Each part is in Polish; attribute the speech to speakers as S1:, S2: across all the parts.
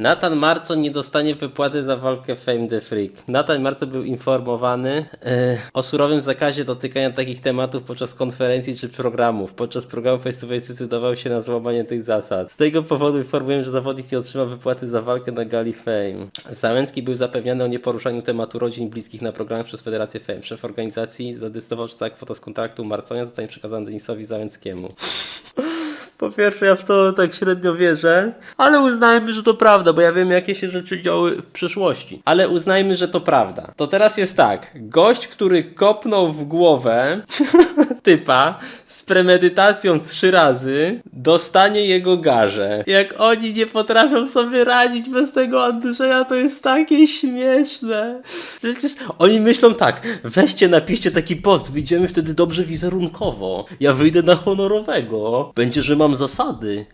S1: Nathan Marco nie dostanie wypłaty za walkę Fame the Freak. Nathan Marco był informowany e, o surowym zakazie dotykania takich tematów podczas konferencji czy programów. Podczas programu face zdecydował się na złamanie tych zasad. Z tego powodu informuję, że zawodnik nie otrzyma wypłaty za walkę na gali Fame. Załęcki był zapewniany o nieporuszaniu tematu rodzin bliskich na programach przez Federację Fame. Szef organizacji zadecydował, że cała kwota z kontraktu Marconia zostanie przekazana Denisowi Załęckiemu. Po pierwsze, ja w to tak średnio wierzę, ale uznajmy, że to prawda, bo ja wiem, jakie się rzeczy działy w przeszłości. Ale uznajmy, że to prawda. To teraz jest tak. Gość, który kopnął w głowę typa z premedytacją trzy razy, dostanie jego garze. Jak oni nie potrafią sobie radzić bez tego Andrzeja, to jest takie śmieszne. Przecież oni myślą tak, weźcie, napiszcie taki post, wyjdziemy wtedy dobrze wizerunkowo. Ja wyjdę na honorowego. Będzie, że mam zasady.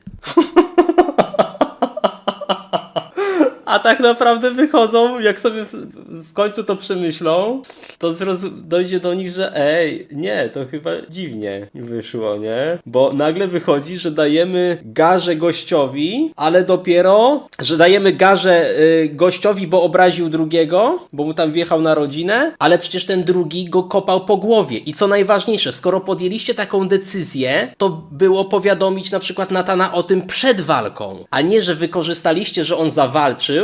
S1: A tak naprawdę wychodzą, jak sobie w, w końcu to przemyślą, to dojdzie do nich, że ej, nie, to chyba dziwnie wyszło, nie? Bo nagle wychodzi, że dajemy garze gościowi, ale dopiero, że dajemy garze y, gościowi, bo obraził drugiego, bo mu tam wjechał na rodzinę, ale przecież ten drugi go kopał po głowie. I co najważniejsze, skoro podjęliście taką decyzję, to było powiadomić na przykład Natana o tym przed walką, a nie, że wykorzystaliście, że on zawalczył,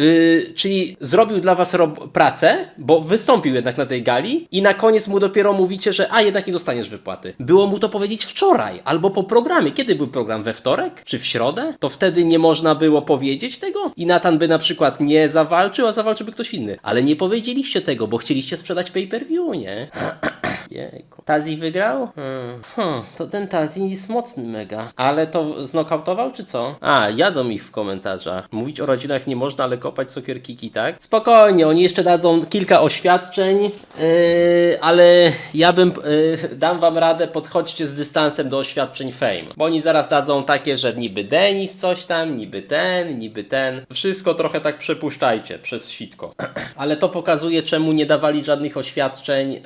S1: y, czyli zrobił dla was pracę, bo wystąpił jednak na tej gali i na koniec mu dopiero mówicie, że a jednak nie dostaniesz wypłaty. Było mu to powiedzieć wczoraj albo po programie. Kiedy był program? We wtorek? Czy w środę? To wtedy nie można było powiedzieć tego? I Natan by na przykład nie zawalczył, a zawalczyłby ktoś inny. Ale nie powiedzieliście tego, bo chcieliście sprzedać pay-per-view, nie? Jejku. Tazi wygrał? Hmm. Hmm, to ten Tazi jest mocny mega. Ale to znokautował czy co? A, jadą ich w komentarzach. Mówić o rodzinach nie można, ale kopać sokierkiki, tak? Spokojnie, oni jeszcze dadzą kilka oświadczeń, yy, ale ja bym, yy, dam wam radę, podchodźcie z dystansem do oświadczeń Fame. Bo oni zaraz dadzą takie, że niby Denis coś tam, niby ten, niby ten. Wszystko trochę tak przepuszczajcie przez sitko. Ale to pokazuje, czemu nie dawali żadnych oświadczeń yy,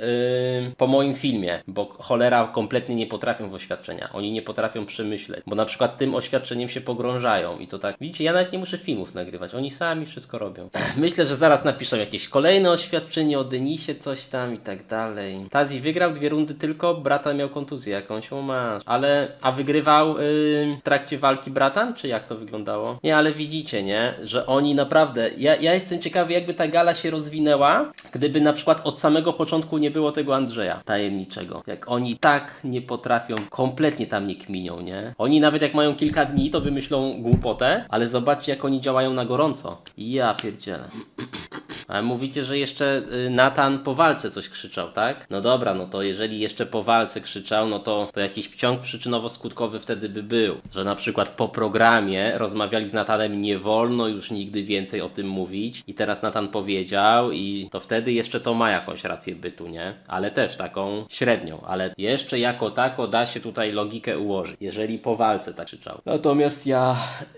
S1: po moim filmie, bo cholera kompletnie nie potrafią w oświadczenia. Oni nie potrafią przemyśleć, bo na przykład tym oświadczeniem się pogrążają i to tak, widzicie, ja nawet nie muszę filmów nagrywać, oni sami wszystko robią. Myślę, że zaraz napiszą jakieś kolejne oświadczenie o Denisie, coś tam i tak dalej. Tazi wygrał dwie rundy tylko, brata miał kontuzję jakąś, o masz. Ale, a wygrywał yy, w trakcie walki bratan, czy jak to wyglądało? Nie, ale widzicie, nie, że oni naprawdę, ja, ja jestem ciekawy jakby ta gala się rozwinęła, gdyby na przykład od samego początku nie było tego Andrzeja tajemniczego. Jak oni tak nie potrafią, kompletnie tam nie kminią, nie? Oni nawet jak mają kilka dni, to wymyślą głupotę, ale zobaczcie jak oni działają na gorąco. Ja pierdzielę. Ale mówicie, że jeszcze y, Natan po walce coś krzyczał, tak? No dobra, no to jeżeli jeszcze po walce krzyczał, no to, to jakiś ciąg przyczynowo-skutkowy wtedy by był. Że na przykład po programie rozmawiali z Natanem, nie wolno już nigdy więcej o tym mówić i teraz Natan powiedział i to wtedy jeszcze to ma jakąś rację bytu, nie? Ale też taką średnią, ale jeszcze jako tako da się tutaj logikę ułożyć, jeżeli po walce tak krzyczał. Natomiast ja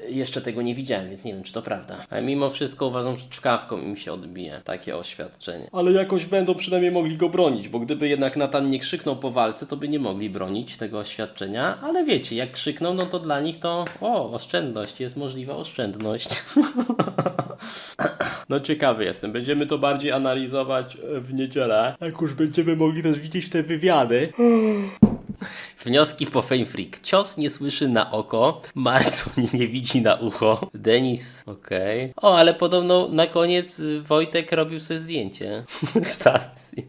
S1: jeszcze tego nie widziałem, więc nie wiem, czy to prawda. Ale mimo wszystko uważam, że czkawką im się odbije takie oświadczenie. Ale jakoś będą przynajmniej mogli go bronić, bo gdyby jednak Natan nie krzyknął po walce, to by nie mogli bronić tego oświadczenia, ale wiecie, jak krzyknął, no to dla nich to o, oszczędność, jest możliwa oszczędność. No ciekawy jestem. Będziemy to bardziej analizować w niedzielę. Jak już będziemy mogli też widzieć te wywiady. Wnioski po Fame Freak. Cios nie słyszy na oko, Marco nie widzi na ucho. Denis, okej. O, ale podobno na koniec Wojtek robił sobie zdjęcie stacji.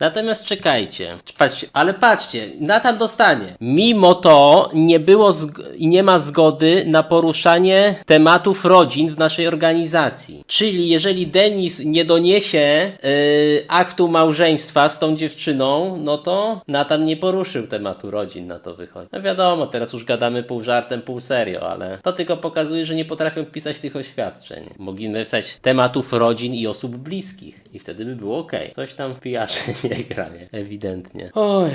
S1: Natomiast czekajcie, patrzcie, ale patrzcie, Natan dostanie. Mimo to nie było i nie ma zgody na poruszanie tematów rodzin w naszej organizacji. Czyli jeżeli Denis nie doniesie yy, aktu małżeństwa z tą dziewczyną, no to Natan nie poruszył tematu rodzin, na to wychodzi. No wiadomo, teraz już gadamy pół żartem, pół serio, ale to tylko pokazuje, że nie potrafią pisać tych oświadczeń. Mogli napisać tematów rodzin i osób bliskich i wtedy by było ok. Coś tam w pijacze nie gra, nie? Ewidentnie. Oj.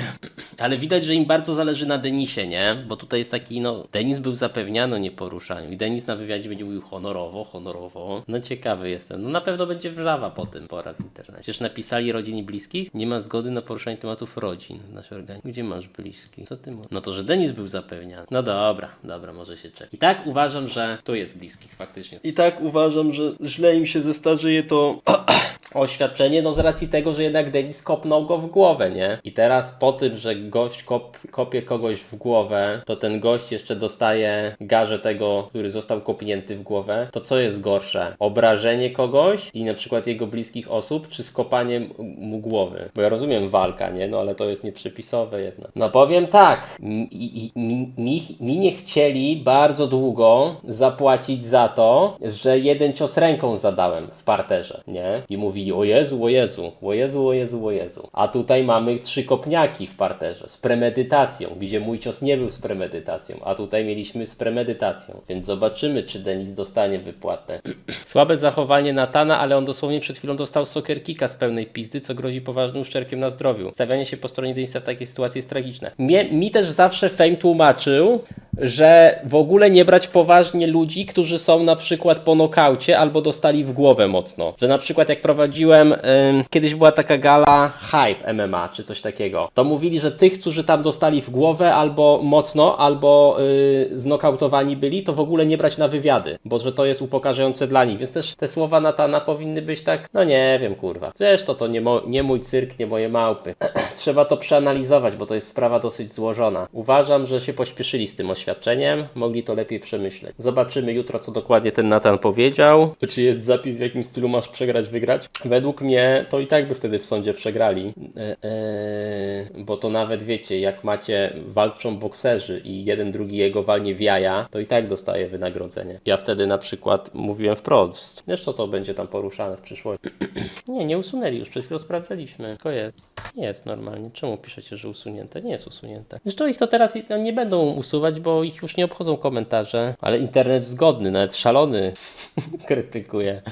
S1: Ale widać, że im bardzo zależy na Denisie, nie? Bo tutaj jest taki, no, Denis był zapewniany o nieporuszaniu i Denis na wywiadzie będzie mówił honorowo, honorowo. No ciekawy jestem. No na pewno będzie wrzawa po tym, pora w internecie. Przecież napisali rodzin i bliskich, nie ma zgody na poruszanie tematów rodzin w naszej organizacji. Gdzie masz bliskich? Co ty mówisz? No to, że Denis był zapewniany. No dobra, dobra, może się czeka. I tak uważam, że tu jest bliskich faktycznie. I tak uważam, że źle im się zestarzeje to oświadczenie, no z racji tego, że jednak Denis kopnął go w głowę, nie? I teraz po tym, że gość kop, kopie kogoś w głowę, to ten gość jeszcze dostaje garze tego, który został kopnięty w głowę, to co jest gorsze? Obrażenie kogoś i na przykład jego bliskich osób, czy skopanie mu głowy? Bo ja rozumiem walka, nie? No ale to jest nieprzepisowe jednak. No powiem tak, mi, mi, mi, mi nie chcieli bardzo długo zapłacić za to, że jeden cios ręką zadałem w parterze, nie? I mówili, o Jezu, o Jezu, o Jezu, o Jezu, o Jezu. A tutaj mamy trzy kopniaki w parterze z premedytacją, gdzie mój cios nie był z premedytacją, a tutaj mieliśmy z premedytacją. Więc zobaczymy, czy Denis dostanie wypłatę. Słabe zachowanie Natana, ale on dosłownie przed chwilą dostał soccer z pełnej pizdy, co grozi poważnym uszczerbkiem na zdrowiu. Stawianie się po stronie Denisa w takiej sytuacji jest tragiczne. Mi też zawsze Fame tłumaczył, że w ogóle nie brać poważnie ludzi, którzy są na przykład po nokaucie albo dostali w głowę mocno. Że na przykład jak prowadziłem, ym, kiedyś była taka gala Hype MMA czy coś takiego, to mówili, że tych, którzy tam dostali w głowę albo mocno, albo yy, znokautowani byli, to w ogóle nie brać na wywiady, bo że to jest upokarzające dla nich. Więc też te słowa Natana powinny być tak, no nie wiem, kurwa. Zresztą to nie, nie mój cyrk, nie moje małpy. Trzeba to przeanalizować, bo to jest sprawa dosyć złożona. Uważam, że się pośpieszyli z tym oświadczeniem, mogli to lepiej przemyśleć. Zobaczymy jutro, co dokładnie ten Natan powiedział. Czy jest zapis, w jakim stylu masz przegrać, wygrać? Według mnie to i tak by wtedy w sądzie przegrali, e, e, bo to nawet wiecie, jak macie walczą bokserzy i jeden drugi jego walnie w jaja, to i tak dostaje wynagrodzenie. Ja wtedy na przykład mówiłem wprost. Zresztą to będzie tam poruszane w przyszłości. Nie, nie usunęli już, przed chwilą sprawdzaliśmy. Tylko jest. Nie jest normalnie. Czemu piszecie, że usunięte? Nie jest usunięte. Zresztą ich to teraz i- nie będą usuwać, bo ich już nie obchodzą komentarze. Ale internet zgodny, nawet szalony krytykuje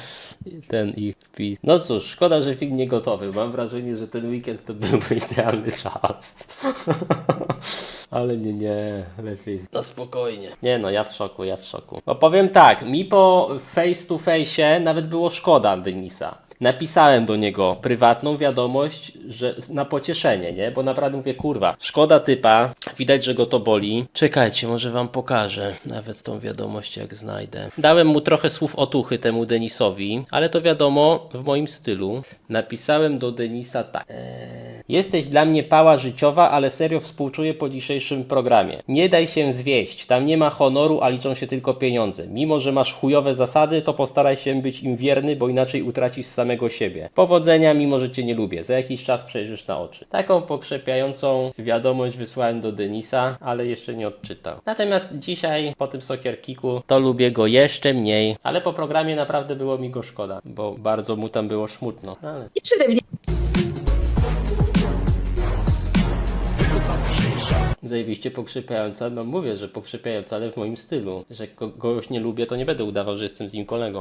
S1: ten ich wpis. No cóż, szkoda, że film nie gotowy. Mam wrażenie, że ten weekend to byłby idealny czas. Ale nie, nie, lepiej. No spokojnie. Nie no, ja w szoku, ja w szoku. No powiem tak, mi po face to face nawet było szkoda Denisa. Napisałem do niego prywatną wiadomość, że na pocieszenie, nie? Bo naprawdę mówię, kurwa, szkoda typa, widać, że go to boli. Czekajcie, może wam pokażę nawet tą wiadomość, jak znajdę. Dałem mu trochę słów otuchy temu Denisowi, ale to wiadomo, w moim stylu. Napisałem do Denisa tak. Eee, Jesteś dla mnie pała życiowa, ale serio współczuję po dzisiejszym programie. Nie daj się zwieść, tam nie ma honoru, a liczą się tylko pieniądze. Mimo, że masz chujowe zasady, to postaraj się być im wierny, bo inaczej utracisz samego siebie. Powodzenia, mimo że cię nie lubię. Za jakiś czas przejrzysz na oczy. Taką pokrzepiającą wiadomość wysłałem do Denisa, ale jeszcze nie odczytał. Natomiast dzisiaj, po tym Soccer Kicku, to lubię go jeszcze mniej, ale po programie naprawdę było mi go szkoda, bo bardzo mu tam było szmutno. No, Ale...
S2: I przede mnie
S1: Zajebiście pokrzepiająca, no mówię, że pokrzepiająca, ale w moim stylu. Że kogoś nie lubię, to nie będę udawał, że jestem z nim kolegą.